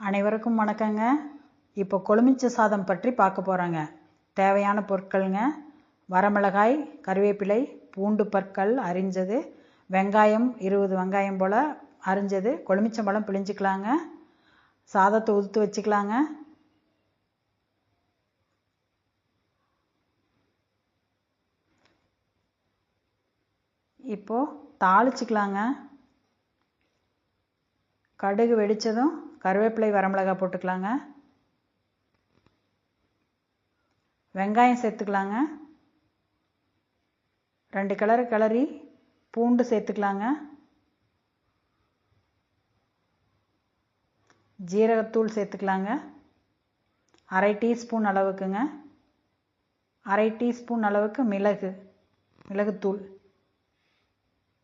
அனைவருக்கும் வணக்கங்க. இப்போ கொழுமிச்ச சாதம் பற்றி பார்க்க போகிறோங்க தேவையான பொருட்கள்ங்க. வரமிளகாய் கருவேப்பிலை பூண்டு பற்கள் அரிஞ்சது. வெங்காயம் இருபது வெங்காயம் போல் அரிஞ்சது. கொழுமிச்சம்பழம் பிழிஞ்சிக்கலாங்க. சாதத்தை உதுத்து வச்சுக்கலாங்க. இப்போது தாளிச்சிக்கலாங்க. கடுகு வெடித்ததும் கருவேப்பிலை வரமிளகாய் போட்டுக்கலாங்க. வெங்காயம் சேர்த்துக்கலாங்க. ரெண்டு கிளறு கிளறி பூண்டு சேர்த்துக்கலாங்க. ஜீரகத்தூள் சேர்த்துக்கலாங்க. அரை டீஸ்பூன் அளவுக்குங்க. அரை டீஸ்பூன் அளவுக்கு மிளகு மிளகுத்தூள்.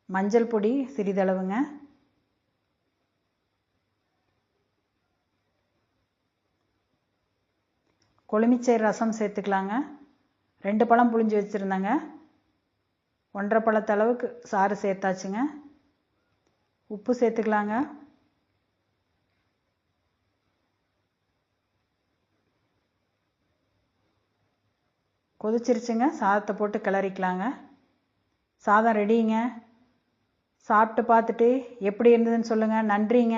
மஞ்சள் பொடி சிறிதளவுங்க. கொழுமிச்சை ரசம் சேர்த்துக்கலாங்க. ரெண்டு பழம் புழிஞ்சு வச்சுருந்தேங்க. ஒன்றரை பழத்தளவுக்கு சாறு சேர்த்தாச்சுங்க. உப்பு சேர்த்துக்கலாங்க. கொதிச்சிருச்சுங்க. சாதத்தை போட்டு கிளறிக்கலாங்க. சாதம் ரெடிங்க. சாப்பிட்டு பார்த்துட்டு எப்படி இருந்ததுன்னு சொல்லுங்கள் நன்றிங்க.